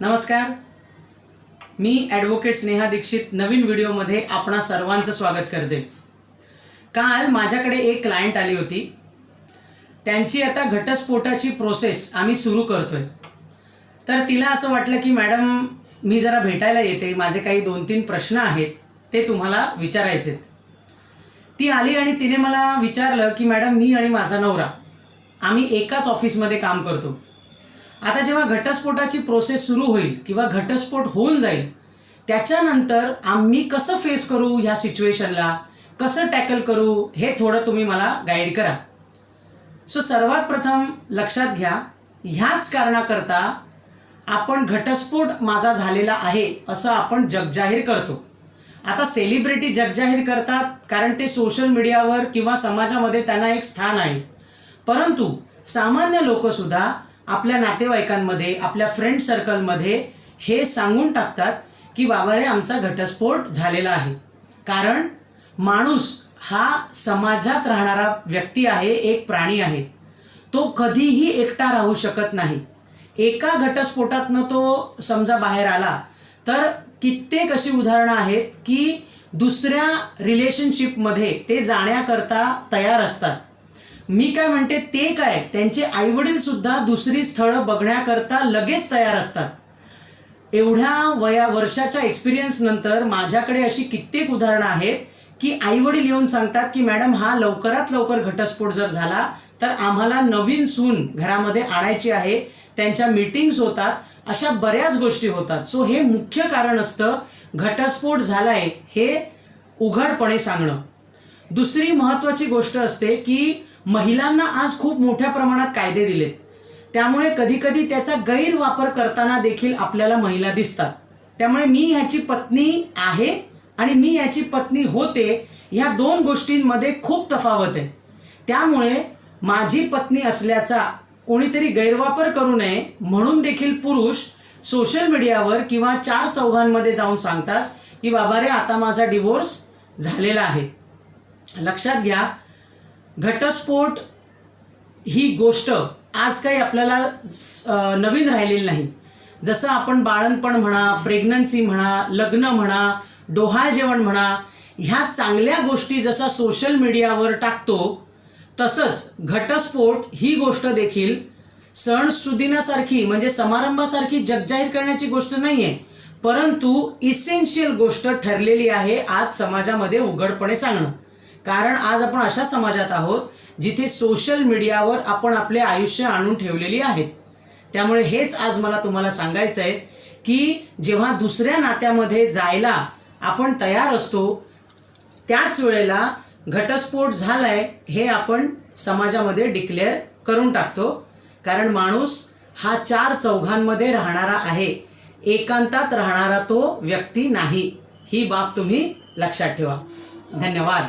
नमस्कार. मी ॲडव्होकेट स्नेहा दीक्षित नवीन व्हिडिओमध्ये आपणा सर्वांचं स्वागत करते. काल माझ्याकडे एक क्लायंट आली होती. त्यांची आता घटस्फोटाची प्रोसेस आम्ही सुरू करतोय. तर तिला असं वाटलं की मॅडम मी जरा भेटायला येते. माझे काही दोन तीन प्रश्न आहेत ते तुम्हाला विचारायचे आहेत ती आली आणि तिने मला विचारलं की मॅडम मी आणि माझा नवरा आम्ही एकाच ऑफिसमध्ये काम करतो. आता जेव्हा घटस्फोटाची प्रोसेस सुरू होईल किंवा घटस्फोट होऊन जाईल त्याच्यानंतर आम्ही कसं फेस करू ह्या सिच्युएशनला कसं टॅकल करू? हे थोडं तुम्ही मला गाईड करा. सो सर्वात प्रथम लक्षात घ्या ह्याच कारणाकरता आपण घटस्फोट माझा झालेला आहे असं आपण जगजाहीर करतो. आता सेलिब्रिटी जगजाहीर करतात कारण ते सोशल मीडियावर किंवा समाजामध्ये त्यांना एक स्थान आहे. परंतु सामान्य लोकसुद्धा आपल्या नातेवाईकांमध्ये आपल्या फ्रेंड सर्कलमध्ये हे सांगून टाकतात की बाबा रे आमचा घटस्फोट झालेला आहे. कारण माणूस हा समाजात राहणारा व्यक्ती आहे एक प्राणी आहे. तो कधीही एकटा राहू शकत नाही. एका घटस्फोटातनं तो समजा बाहेर आला तर कित्येक अशी उदाहरणं आहेत की दुसऱ्या रिलेशनशिपमध्ये ते जाण्याकरता तयार असतात. मी काय म्हणते ते काय? त्यांचे आईवडील सुद्धा दुसरी स्थळं बघण्याकरता लगेच तयार असतात. एवढ्या वया वर्षाच्या एक्सपिरियन्स नंतर माझ्याकडे अशी कित्येक उदाहरणं आहेत की आईवडील येऊन सांगतात की मॅडम हा लवकरात लवकर घटस्फोट जर झाला तर आम्हाला नवीन सून घरामध्ये आणायची आहे त्यांच्या मीटिंग्स होतात अशा बऱ्याच गोष्टी होतात. सो हे मुख्य कारण असतं घटस्फोट झालाय हे उघडपणे सांगणं. दुसरी महत्त्वाची गोष्ट असते की महिलांना आज खूप मोठ्या प्रमाणात कायदे दिलेत. त्यामुळे कधीकधी त्याचा गैरवापर करताना देखील आपल्याला महिला दिसतात. त्यामुळे मी ह्याची पत्नी आहे आणि मी याची पत्नी होते ह्या दोन गोष्टींमध्ये खूप तफावत आहे. त्यामुळे माझी पत्नी असल्याचा कोणीतरी गैरवापर करू नये म्हणून देखील पुरुष सोशल मीडियावर किंवा चार चौघांमध्ये जाऊन सांगतात की बाबा रे आता माझा डिवोर्स झालेला आहे. लक्षात घ्या घटस्फोट ही गोष्ट आज काही आपल्याला नवीन राहिलेली नाही. जसं आपण बाळणपण म्हणा प्रेग्नन्सी म्हणा लग्न म्हणा डोहाळ जेवण म्हणा ह्या चांगल्या गोष्टी जसा सोशल मीडियावर टाकतो तसंच घटस्फोट ही गोष्ट देखील सण सुदिनासारखी म्हणजे समारंभासारखी जगजाहीर करण्याची गोष्ट नाही आहे परंतु इसेन्शियल गोष्ट ठरलेली आहे आज समाजामध्ये उघडपणे सांगणं. कारण आज आपण अशा समाजात आहोत जिथे सोशल मीडियावर आपण आपले आयुष्य आणून ठेवलेली आहेत. त्यामुळे हेच आज मला तुम्हाला सांगायचं आहे की जेव्हा दुसऱ्या नात्यामध्ये जायला आपण तयार असतो त्याच वेळेला घटस्फोट झालाय हे आपण समाजामध्ये डिक्लेअर करून टाकतो. कारण माणूस हा चार चौघांमध्ये राहणारा आहे. एकांतात राहणारा तो व्यक्ती नाही. ही बाब तुम्ही लक्षात ठेवा. धन्यवाद.